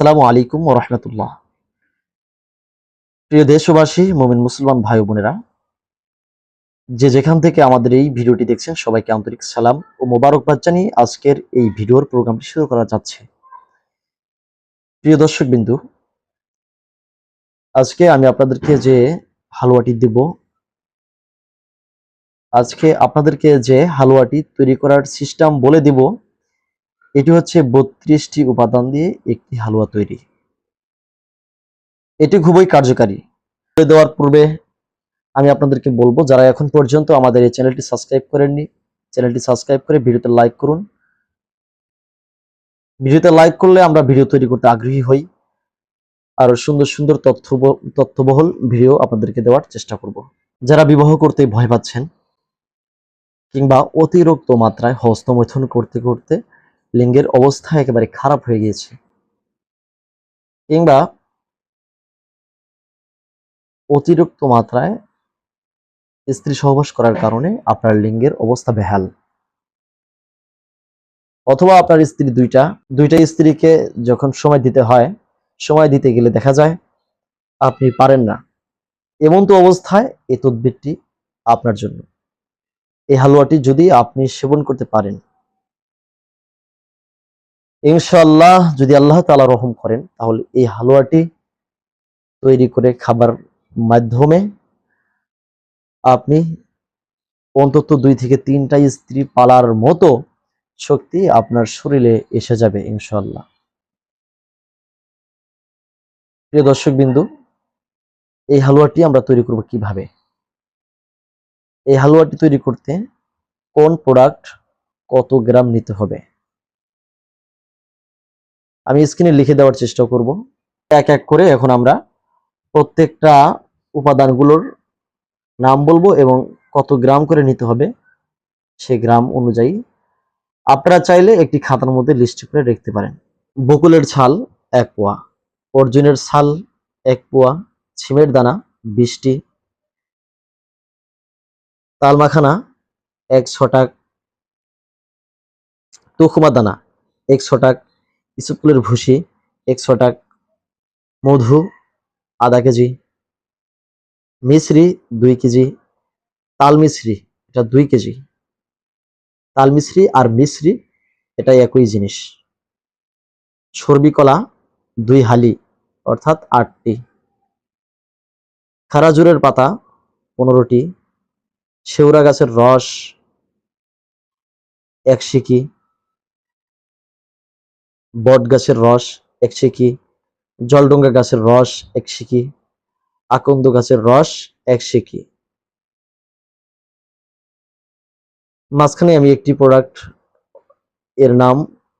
আসসালামু আলাইকুম ও রহমতুল্লাহ। প্রিয় দেশবাসী, মোমিন মুসলমান ভাই বোনেরা, যে যেখান থেকে আমাদের এই ভিডিওটি দেখছেন, সবাইকে আন্তরিক সালাম ও মোবারকবাদ জানিয়ে আজকের এই ভিডিওর প্রোগ্রামটি শুরু করা যাচ্ছে। প্রিয় দর্শক বিন্দু আজকে আমি আপনাদেরকে যে হালুয়াটি দেব, আজকে আপনাদেরকে যে হালুয়াটি তৈরি করার সিস্টেম বলে দিব এটি হচ্ছে বত্রিশটি উপাদান দিয়ে একটি হালুয়া তৈরি। এটি খুবই কার্যকারী। দেওয়ার পূর্বে আমি আপনাদেরকে বলব, যারা এখন পর্যন্ত আমাদের এই চ্যানেলটি সাবস্ক্রাইব করেননি, চ্যানেলটি সাবস্ক্রাইব করে ভিডিওতে লাইক করুন। ভিডিওতে লাইক করলে আমরা ভিডিও তৈরি করতে আগ্রহী হই। আরও সুন্দর সুন্দর তথ্য তথ্যবহুল ভিডিও আপনাদেরকে দেওয়ার চেষ্টা করব। যারা বিবাহ করতে ভয় পাচ্ছেন, কিংবা অতিরিক্ত মাত্রায় হস্তমৈথুন করতে করতে লিঙ্গের অবস্থা একেবারে খারাপ হয়ে গিয়েছে। কিংবা অতিরিক্ত মাত্রায় স্ত্রী সহবাস করার কারণে আপনার লিঙ্গের অবস্থা বেহাল। অথবা আপনার স্ত্রী দুইটা দুইটা স্ত্রীকে যখন সময় দিতে হয়, সময় দিতে গেলে দেখা যায় আপনি পারেন না। এমন তো অবস্থায় এই তদ্বিরটি আপনার জন্য। এই হালুয়াটি যদি আপনি সেবন করতে পারেন ইনশাল্লাহ যদি আল্লাহ তালা রহম করেন, তাহলে এই হালুয়াটি তৈরি করে খাবার মাধ্যমে আপনি অন্তত দুই থেকে তিনটা স্ত্রী পালার মতো শক্তি আপনার শরীরে এসে যাবে ইনশাল্লাহ প্রিয় দর্শক বিন্দু এই হালুয়াটি আমরা তৈরি করব কীভাবে? এই হালুয়াটি তৈরি করতে কোন প্রোডাক্ট কত গ্রাম নিতে হবে? আমি স্ক্রিনে লিখে দেওয়ার চেষ্টা করব। এক এক করে এখন আমরা প্রত্যেকটা উপাদানগুলোর নাম বলব এবং কত গ্রাম করে নিতে হবে সে গ্রাম অনুযায়ী। আপনারা চাইলে একটি খাতার মধ্যে লিস্ট করে রাখতে পারেন। বকুলের ছাল এক পোয়া, অর্জুনের ছাল এক পোয়া ছিমের দানা বিশটি, তালমাখানা এক ছটাক তুখমা দানা এক ছটাক ইসুকুলের ভুসি একশো টাক মধু, আধা কেজি মিশ্রি দুই কেজি তাল মিশ্রি এটা দুই কেজি। তাল মিশ্রি আর মিশ্রি এটা একই জিনিস। সর্বি কলা দুই হালি, অর্থাৎ আটটি। খারাজুরের পাতা পনেরোটি। শেওড়া গাছের রস এক সিকি। বট গাছের রস, এক সিকি। জলডোঙ্গা গাছের রস, এক সিকি। আকন্দ গাছের রস, এক সিকি। মাঝখানে আমি একটি প্রোডাক্টের নাম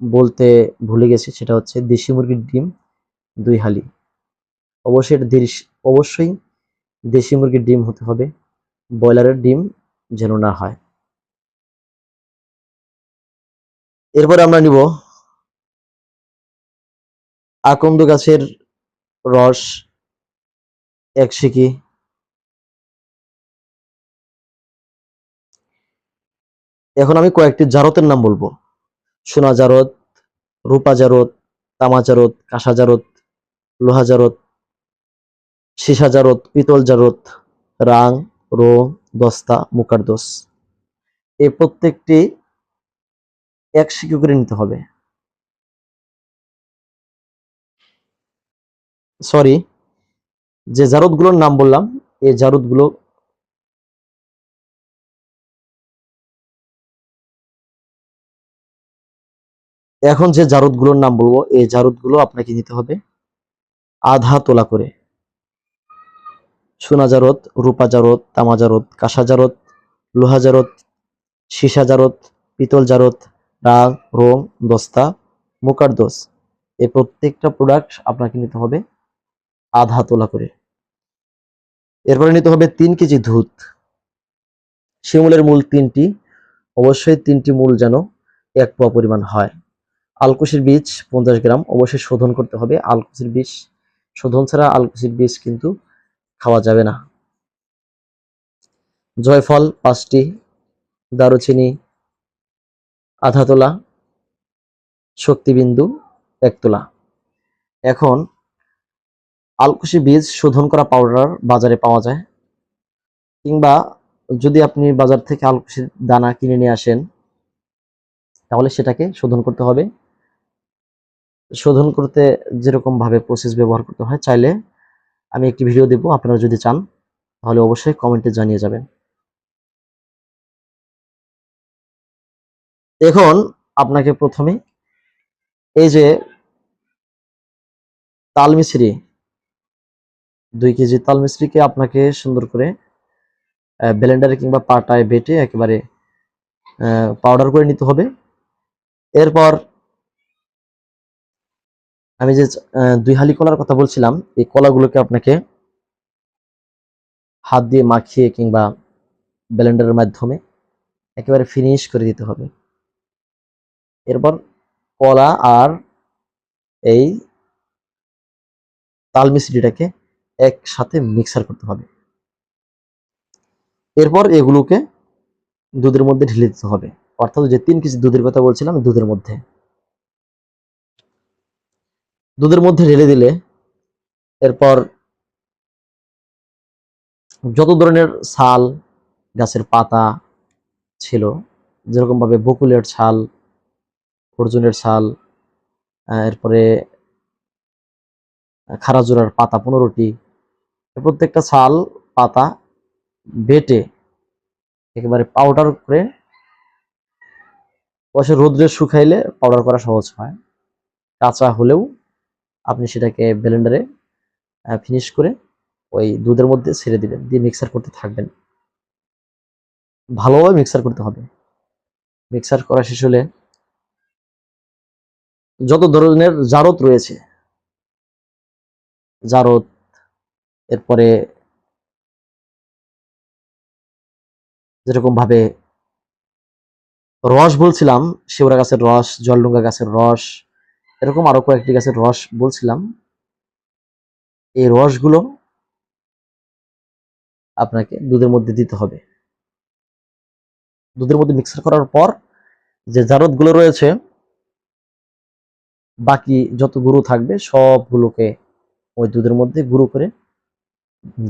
বলতে ভুলে গেছি, সেটা হচ্ছে দেশি মুরগির ডিম দুই হালি। অবশ্যই অবশ্যই দেশি মুরগির ডিম হতে হবে। ব্রয়লারের ডিম যেন না হয়। এরপরে আমরা নিব আকন্দ গাছের রস, এক সিকি। এখন আমি কয়েকটি জারতের নাম বলব। সোনা জারত, রূপা জারত, তামা জারত, কাঁসা জারত, লোহা জারত, সীসা জারত, পিতল জারত, রাং, রো, দস্তা মুকার দোষ এই প্রত্যেকটি এক সিকি করে নিতে হবে। সরি যে জারুদগুলোর নাম বললাম, এই জারুদগুলো এখন যে জারুদগুলোর নাম বলব, এই জারুদগুলো আপনাকে নিতে হবে আধা তোলা করে। সোনা জারত রূপা জারত তামা জারত কাঁসা জারত লোহা জারত সীসা জারত পিতল জারত রাগ, রোম, দস্তা, মুকার দোষ এই প্রত্যেকটা প্রোডাক্ট আপনাকে নিতে হবে আধা তোলা করে। এরপরে নিতে হবে তিন কেজি দুধ। শিমুলের মূল তিনটি, অবশ্যই তিনটি মূল যেন এক পোয়া পরিমাণ হয়। আলকুশির বীজ পঞ্চাশ গ্রাম, অবশ্যই শোধন করতে হবে। আলকুশির বীজ, শোধন ছাড়া আলকুশির বীজ কিন্তু খাওয়া যাবে না। জয়ফল পাঁচটি, দারুচিনি আধা তোলা, শক্তিবিন্দু এক তোলা। এখন আলকুশি বীজ শোধন করা পাউডার বাজারে পাওয়া যায়। কিংবা যদি আপনি বাজার থেকে আলকুশির দানা কিনে নিয়ে আসেন, তাহলে সেটাকে শোধন করতে হবে। শোধন করতে যেরকম ভাবে প্রসেস ব্যবহার করতে হয়, চাইলে আমি একটি ভিডিও দেব, আপনারা যদি চান, তাহলে অবশ্যই কমেন্টে জানিয়ে যাবেন। এখন আপনাকে প্রথমে এই যে তাল মিশ্রি দুই কেজি তাল মিশ্রিকে আপনাকে সুন্দর করে ব্লেন্ডারে কিংবা পাটায় বেটে একেবারে পাউডার করে নিতে হবে। এরপর আমি যে দুই হালি কলার কথা বলছিলাম, এই কলাগুলোকে আপনাকে হাত দিয়ে মাখিয়ে কিংবা ব্লেন্ডারের মাধ্যমে একেবারে ফিনিশ করে দিতে হবে। এরপর কলা আর এই তাল মিশ্রিটাকে একসাথে মিক্সার করতে হবে। এরপর এগুলোকে দুধের মধ্যে ঢেলে দিতে হবে। অর্থাৎ যে তিন কেজি দুধের কথা বলছিলাম, দুধের মধ্যে। দুধের মধ্যে ঢেলে দিলে এরপর যত ধরনের ছাল, গাছের পাতা ছিল যেরকম ভাবে বকুলের ছাল, অর্জুনের ছাল এরপরে খারাজোড়ার পাতা পনেরোটি প্রত্যেকটা ছাল, পাতা বেটে একেবারে পাউডার করে অবশ্য রোদ্রে শুকাইলে পাউডার করা সহজ হয়। কাঁচা হলেও আপনি সেটাকে ব্লেন্ডারে ফিনিশ করে ওই দুধের মধ্যে ছেড়ে দিবেন, দিয়ে মিক্সার করতে থাকবেন। ভালোভাবে মিক্সার করতে হবে। মিক্সার করা শেষ হলে যত ধরনের জারত রয়েছে জারত এরপরে যেরকম ভাবে রস বলছিলাম শিবরা গাছের রস, জলডুঙ্গা গাছের রস, এরকম আরও কয়েকটি গাছের রস বলছিলাম। এই রসগুলো আপনাকে দুধের মধ্যে দিতে হবে। দুধের মধ্যে মিক্সার করার পর যে জারদগুলো রয়েছে, বাকি যত গুঁড়ো থাকবে সবগুলোকে ওই দুধের মধ্যে গুঁড়ো করে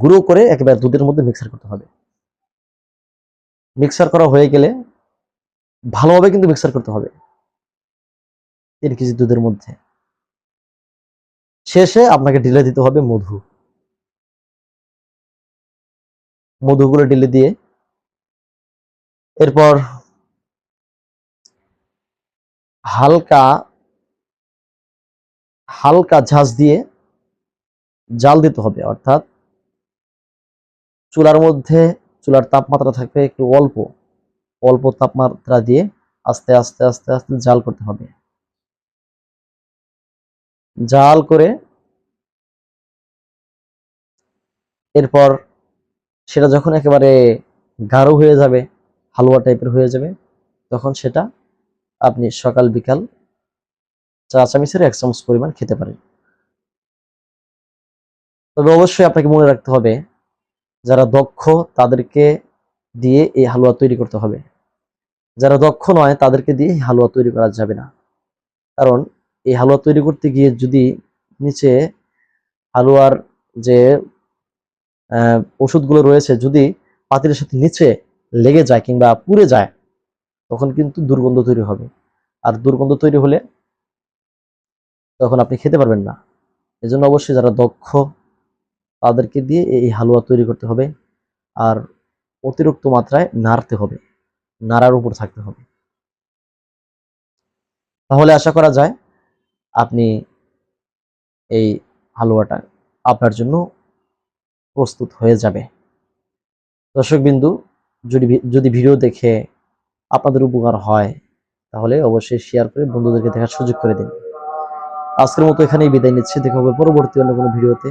গুঁড়ো করে একেবারে দুধের মধ্যে মিক্সার করতে হবে। মিক্সার করা হয়ে গেলে ভালোভাবে কিন্তু মিক্সার করতে হবে। তিন কেজি দুধের মধ্যে। শেষে আপনাকে ঢিলে দিতে হবে মধু। মধুগুলো ঢিলে দিয়ে এরপর হালকা হালকা ঝাঁজ দিয়ে জাল দিতে হবে, অর্থাৎ চুলার মধ্যে, চুলার তাপমাত্রা থাকবে একটু অল্প। অল্প তাপমাত্রা দিয়ে আস্তে আস্তে আস্তে আস্তে জাল করতে হবে। জাল করে এরপর সেটা যখন একেবারে গাঢ় হয়ে যাবে, হালুয়া টাইপের হয়ে যাবে, তখন সেটা আপনি সকাল, বিকাল চা চামিচের এক চামচ পরিমাণ খেতে পারেন। তবে অবশ্যই আপনাকে মনে রাখতে হবে যারা দক্ষ, তাদেরকে দিয়ে এই হালুয়া তৈরি করতে হবে। যারা দক্ষ নয়, তাদেরকে দিয়ে হালুয়া তৈরি করা যাবে না। কারণ এই হালুয়া তৈরি করতে গিয়ে যদি নিচে হালুয়ার যে ওষুধগুলো রয়েছে, যদি পাতিলের সাথে নিচে লেগে যায় কিংবা পুড়ে যায়, তখন কিন্তু দুর্গন্ধ তৈরি হবে। আর দুর্গন্ধ তৈরি হলে তখন আপনি খেতে পারবেন না। এজন্য অবশ্যই যারা দক্ষ তাদেরকে দিয়ে এই হালুয়া তৈরি করতে হবে। আর অতিরিক্ত মাত্রায় নাড়তে হবে। নাড়ার উপর থাকতে হবে। তাহলে আশা করা যায় আপনি এই হালুয়াটা আপনার জন্য প্রস্তুত হয়ে যাবে। দর্শক বিন্দু যদি যদি ভিডিও দেখে আপনাদের উপকার হয়, তাহলে অবশ্যই শেয়ার করে বন্ধুদেরকে দেখার সুযোগ করে দিন। আজকের মতো এখানেই বিদায় নিচ্ছি। দেখা হবে পরবর্তী অন্য কোনো ভিডিওতে।